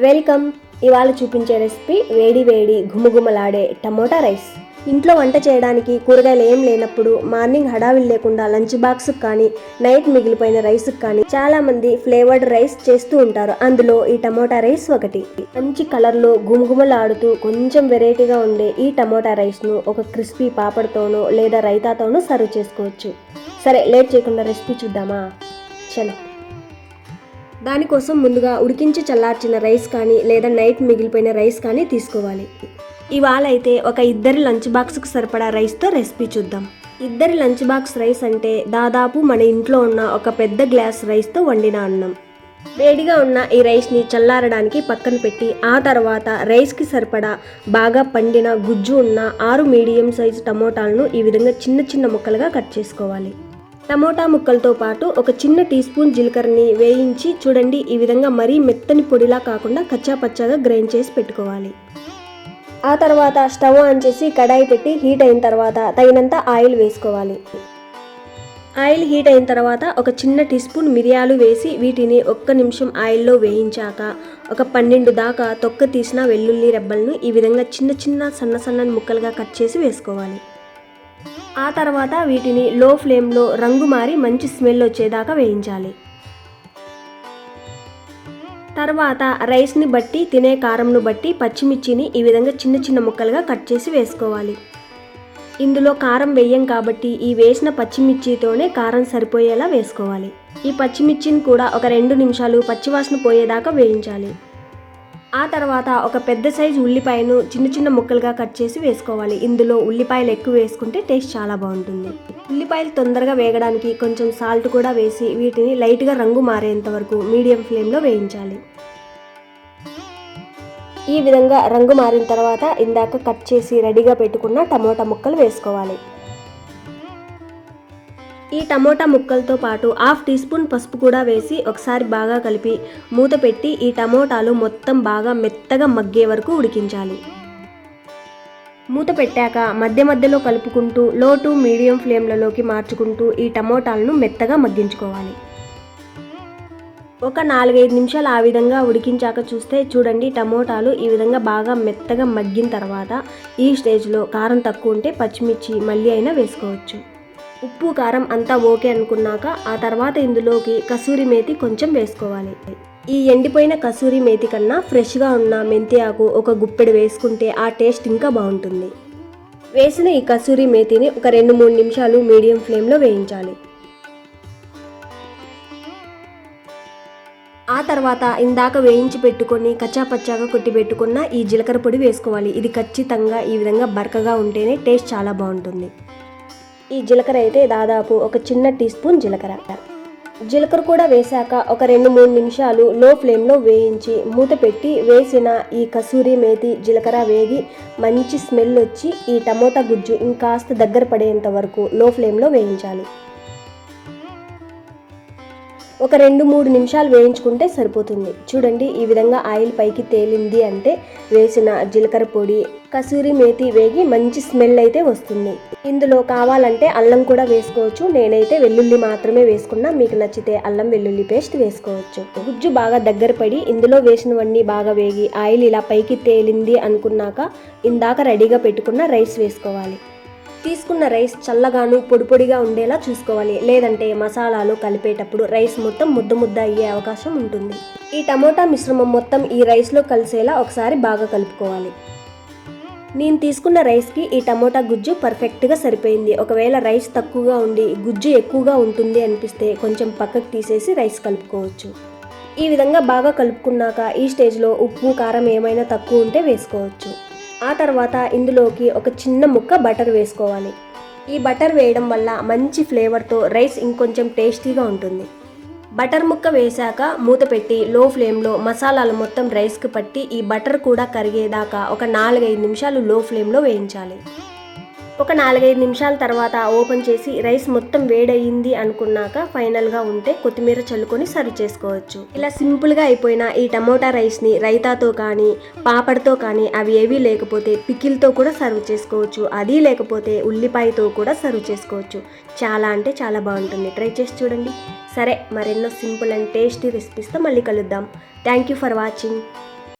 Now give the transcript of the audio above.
Welcome. ఇవాళ చూపించే recipe వేడి వేడి గుమగుమలాడే టమోటా రైస్. ఇంట్లో వంట చేయడానికి కూరగాయలు ఏం లేనప్పుడు మార్నింగ్ హడావిల్ లేకుండా లంచ్ బాక్స్ కానీ నైట్ మిగిలిపోయిన రైస్కి కానీ చాలామంది ఫ్లేవర్డ్ రైస్ చేస్తూ ఉంటారు. అందులో ఈ టమోటా రైస్ ఒకటి. మంచి కలర్లో గుమగుమలాడుతూ కొంచెం వెరైటీగా ఉండే ఈ టమోటా రైస్ను ఒక క్రిస్పీ పాపడ్తోనో లేదా రైతాతోనో సర్వ్ చేసుకోవచ్చు. సరే లేట్ చేయకుండా రెసిపీ చూద్దామా? చలో. దానికోసం ముందుగా ఉడికించి చల్లార్చిన రైస్ కానీ లేదా నైట్ మిగిలిపోయిన రైస్ కానీ తీసుకోవాలి. ఇవాళ అయితే ఒక ఇద్దరి లంచ్ బాక్స్కి సరిపడా రైస్తో రెసిపీ చూద్దాం. ఇద్దరి లంచ్ బాక్స్ రైస్ అంటే దాదాపు మన ఇంట్లో ఉన్న ఒక పెద్ద గ్లాస్ రైస్తో వండిన అన్నం. వేడిగా ఉన్న ఈ రైస్ని చల్లారడానికి పక్కన పెట్టి ఆ తర్వాత రైస్కి సరిపడా బాగా పండిన గుజ్జు ఉన్న ఆరు మీడియం సైజు టమోటాలను ఈ విధంగా చిన్న చిన్న ముక్కలుగా కట్ చేసుకోవాలి. టమోటా ముక్కలతో పాటు ఒక చిన్న టీ స్పూన్ జీలకర్రని వేయించి చూడండి ఈ విధంగా మరీ మెత్తని పొడిలా కాకుండా కచ్చా పచ్చాగా గ్రైండ్ చేసి పెట్టుకోవాలి. ఆ తర్వాత స్టవ్ ఆన్ చేసి కడాయి పెట్టి హీట్ అయిన తర్వాత తగినంత ఆయిల్ వేసుకోవాలి. ఆయిల్ హీట్ అయిన తర్వాత ఒక చిన్న టీ స్పూన్ మిరియాలు వేసి వీటిని ఒక్క నిమిషం ఆయిల్లో వేయించాక ఒక పన్నెండు దాకా తొక్క తీసిన వెల్లుల్లి రెబ్బలను ఈ విధంగా చిన్న చిన్న సన్న సన్నని ముక్కలుగా కట్ చేసి వేసుకోవాలి. ఆ తర్వాత వీటిని లో ఫ్లేమ్లో రంగు మారి మంచి స్మెల్ వచ్చేదాకా వేయించాలి. తర్వాత రైస్ని బట్టి తినే కారంను బట్టి పచ్చిమిర్చిని ఈ విధంగా చిన్న చిన్న ముక్కలుగా కట్ చేసి వేసుకోవాలి. ఇందులో కారం వేయం కాబట్టి ఈ వేసిన పచ్చిమిర్చితోనే కారం సరిపోయేలా వేసుకోవాలి. ఈ పచ్చిమిర్చిని కూడా ఒక రెండు నిమిషాలు పచ్చివాసన పోయేదాకా వేయించాలి. ఆ తర్వాత ఒక పెద్ద సైజు ఉల్లిపాయను చిన్న చిన్న ముక్కలుగా కట్ చేసి వేసుకోవాలి. ఇందులో ఉల్లిపాయలు ఎక్కువ వేసుకుంటే టేస్ట్ చాలా బాగుంటుంది. ఉల్లిపాయలు తొందరగా వేగడానికి కొంచెం సాల్ట్ కూడా వేసి వీటిని లైట్గా రంగు మారేంత వరకు మీడియం ఫ్లేమ్లో వేయించాలి. ఈ విధంగా రంగు మారిన తర్వాత ఇందాక కట్ చేసి రెడీగా పెట్టుకున్న టమోటా ముక్కలు వేసుకోవాలి. ఈ టమోటా ముక్కలతో పాటు హాఫ్ టీ స్పూన్ పసుపు కూడా వేసి ఒకసారి బాగా కలిపి మూత పెట్టి ఈ టమోటాలు మొత్తం బాగా మెత్తగా మగ్గే వరకు ఉడికించాలి. మూత పెట్టాక మధ్య మధ్యలో కలుపుకుంటూ లో టు మీడియం ఫ్లేమ్లలోకి మార్చుకుంటూ ఈ టమోటాలను మెత్తగా మగ్గించుకోవాలి. ఒక నాలుగైదు నిమిషాలు ఆ విధంగా ఉడికించాక చూస్తే చూడండి టమోటాలు ఈ విధంగా బాగా మెత్తగా మగ్గిన తర్వాత ఈ స్టేజ్లో కారం తక్కువ ఉంటే పచ్చిమిర్చి మళ్ళీ అయినా వేసుకోవచ్చు. ఉప్పు కారం అంతా ఓకే అనుకున్నాక ఆ తర్వాత ఇందులోకి కసూరి మేతి కొంచెం వేసుకోవాలి. ఈ ఎండిపోయిన కసూరి మేతి కన్నా ఫ్రెష్గా ఉన్న మెంతి ఆకు ఒక గుప్పెడు వేసుకుంటే ఆ టేస్ట్ ఇంకా బాగుంటుంది. వేసిన ఈ కసూరి మేతిని ఒక రెండు మూడు నిమిషాలు మీడియం ఫ్లేమ్లో వేయించాలి. ఆ తర్వాత ఇందాక వేయించి పెట్టుకొని కచ్చాపచ్చాగా కొట్టి పెట్టుకున్న ఈ జీలకర్ర పొడి వేసుకోవాలి. ఇది ఖచ్చితంగా ఈ విధంగా బరకగా ఉంటేనే టేస్ట్ చాలా బాగుంటుంది. ఈ జీలకర్ర అయితే దాదాపు ఒక చిన్న టీ స్పూన్ జీలకర్ర. జీలకర్ర కూడా వేశాక ఒక రెండు మూడు నిమిషాలు లో ఫ్లేమ్లో వేయించి మూత పెట్టి వేసిన ఈ కసూరి మేతి జీలకర్ర వేగి మంచి స్మెల్ వచ్చి ఈ టమోటా గుజ్జు ఇంకాస్త దగ్గర పడేంత వరకు లో ఫ్లేమ్లో వేయించాలి. ఒక రెండు మూడు నిమిషాలు వేయించుకుంటే సరిపోతుంది. చూడండి ఈ విధంగా ఆయిల్ పైకి తేలింది అంటే వేసిన జీలకర్ర పొడి కసూరి మేతి వేగి మంచి స్మెల్ అయితే వస్తుంది. ఇందులో కావాలంటే అల్లం కూడా వేసుకోవచ్చు. నేనైతే వెల్లుల్లి మాత్రమే వేసుకున్నా. మీకు నచ్చితే అల్లం వెల్లుల్లి పేస్ట్ వేసుకోవచ్చు. గుజ్జు బాగా దగ్గర పడి ఇందులో వేసినవన్నీ బాగా వేగి ఆయిల్ ఇలా పైకి తేలింది అనుకున్నాక ఇందాక రెడీగా పెట్టుకున్న రైస్ వేసుకోవాలి. తీసుకున్న రైస్ చల్లగాను పొడి పొడిగా ఉండేలా చూసుకోవాలి. లేదంటే మసాలాలు కలిపేటప్పుడు రైస్ మొత్తం ముద్ద ముద్ద అయ్యే అవకాశం ఉంటుంది. ఈ టమోటా మిశ్రమం మొత్తం ఈ రైస్లో కలిసేలా ఒకసారి బాగా కలుపుకోవాలి. నేను తీసుకున్న రైస్కి ఈ టమోటా గుజ్జు పర్ఫెక్ట్గా సరిపోయింది. ఒకవేళ రైస్ తక్కువగా ఉండి గుజ్జు ఎక్కువగా ఉంటుంది అనిపిస్తే కొంచెం పక్కకు తీసేసి రైస్ కలుపుకోవచ్చు. ఈ విధంగా బాగా కలుపుకున్నాక ఈ స్టేజ్లో ఉప్పు కారం ఏమైనా తక్కువ ఉంటే వేసుకోవచ్చు. ఆ తర్వాత ఇందులోకి ఒక చిన్న ముక్క బటర్ వేసుకోవాలి. ఈ బటర్ వేయడం వల్ల మంచి ఫ్లేవర్తో రైస్ ఇంకొంచెం టేస్టీగా ఉంటుంది. బటర్ ముక్క వేశాక మూత పెట్టి లో ఫ్లేమ్లో మసాలాలు మొత్తం రైస్కి పట్టి ఈ బటర్ కూడా కరిగేదాకా ఒక నాలుగైదు నిమిషాలు లో ఫ్లేమ్లో వేయించాలి. ఒక నాలుగైదు నిమిషాల తర్వాత ఓపెన్ చేసి రైస్ మొత్తం వేడయింది అనుకున్నాక ఫైనల్గా ఉంటే కొత్తిమీర చల్లుకొని సర్వ్ చేసుకోవచ్చు. ఇలా సింపుల్గా అయిపోయిన ఈ టమోటా రైస్ని రైతాతో కానీ పాపడ్తో కానీ అవి ఏవీ లేకపోతే పికిల్తో కూడా సర్వ్ చేసుకోవచ్చు. అది లేకపోతే ఉల్లిపాయతో కూడా సర్వ్ చేసుకోవచ్చు. చాలా అంటే చాలా బాగుంటుంది. ట్రై చేసి చూడండి. సరే మరెన్నో సింపుల్ అండ్ టేస్టీ రెసిపీస్తో మళ్ళీ కలుద్దాం. Thank you for watching.